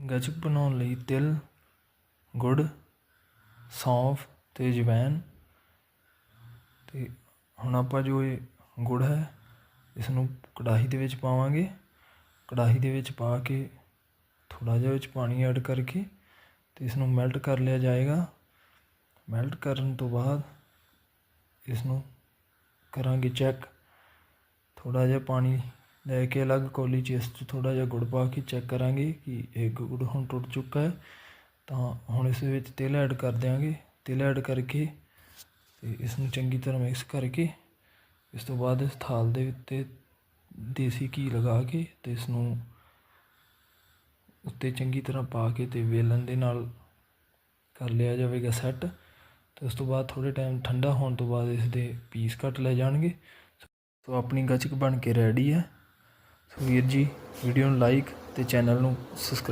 ਗੱਚਕ ਬਣਾਉਣ ਲਈ ਤਿਲ, ਗੁੜ, ਸੌਂਫ ਅਤੇ ਅਜਵਾਇਣ ਅਤੇ ਹੁਣ ਆਪਾਂ ਜੋ ਇਹ ਗੁੜ ਹੈ ਇਸ ਨੂੰ ਕੜਾਹੀ ਦੇ ਵਿੱਚ ਪਾਵਾਂਗੇ। ਕੜਾਹੀ ਦੇ ਵਿੱਚ ਪਾ ਕੇ ਥੋੜ੍ਹਾ ਜਿਹਾ ਵਿੱਚ ਪਾਣੀ ਐਡ ਕਰਕੇ ਅਤੇ ਇਸ ਨੂੰ ਮੈਲਟ ਕਰ ਲਿਆ ਜਾਏਗਾ। ਮੈਲਟ ਕਰਨ ਤੋਂ ਬਾਅਦ ਇਸ ਨੂੰ ਕਰਾਂਗੇ ਚੈੱਕ। ਥੋੜ੍ਹਾ ਜਿਹਾ ਪਾਣੀ ਲੈ ਕੇ ਅਲੱਗ ਕੌਲੀ 'ਚ ਇਸ 'ਚ ਥੋੜ੍ਹਾ ਜਿਹਾ ਗੁੜ ਪਾ ਕੇ ਚੈੱਕ ਕਰਾਂਗੇ ਕਿ ਇਹ ਗੁੜ ਹੁਣ ਟੁੱਟ ਚੁੱਕਾ ਹੈ। ਤਾਂ ਹੁਣ ਇਸ ਵਿੱਚ ਤਿਲ ਐਡ ਕਰ ਦਿਆਂਗੇ। ਤਿਲ ਐਡ ਕਰਕੇ ਅਤੇ ਇਸ ਨੂੰ ਚੰਗੀ ਤਰ੍ਹਾਂ ਮਿਕਸ ਕਰਕੇ ਇਸ ਤੋਂ ਬਾਅਦ ਇਸ ਥਾਲ ਦੇ ਉੱਤੇ ਦੇਸੀ ਘੀ ਲਗਾ ਕੇ ਅਤੇ ਇਸ ਨੂੰ ਉੱਤੇ ਚੰਗੀ ਤਰ੍ਹਾਂ ਪਾ ਕੇ ਅਤੇ ਵੇਲਣ ਦੇ ਨਾਲ ਕਰ ਲਿਆ ਜਾਵੇਗਾ ਸੈੱਟ ਅਤੇ ਉਸ ਤੋਂ ਬਾਅਦ ਥੋੜ੍ਹੇ ਟਾਈਮ ਠੰਡਾ ਹੋਣ ਤੋਂ ਬਾਅਦ ਇਸ ਦੇ ਪੀਸ ਕੱਟ ਲਏ ਜਾਣਗੇ। ਸੋ ਆਪਣੀ ਗੱਚਕ ਬਣ ਕੇ ਰੈਡੀ ਹੈ। ਵੀਰ ਜੀ ਵੀਡੀਓ ਨੂੰ ਲਾਈਕ ਅਤੇ ਚੈਨਲ ਨੂੰ ਸਬਸਕ੍ਰਾਈਬ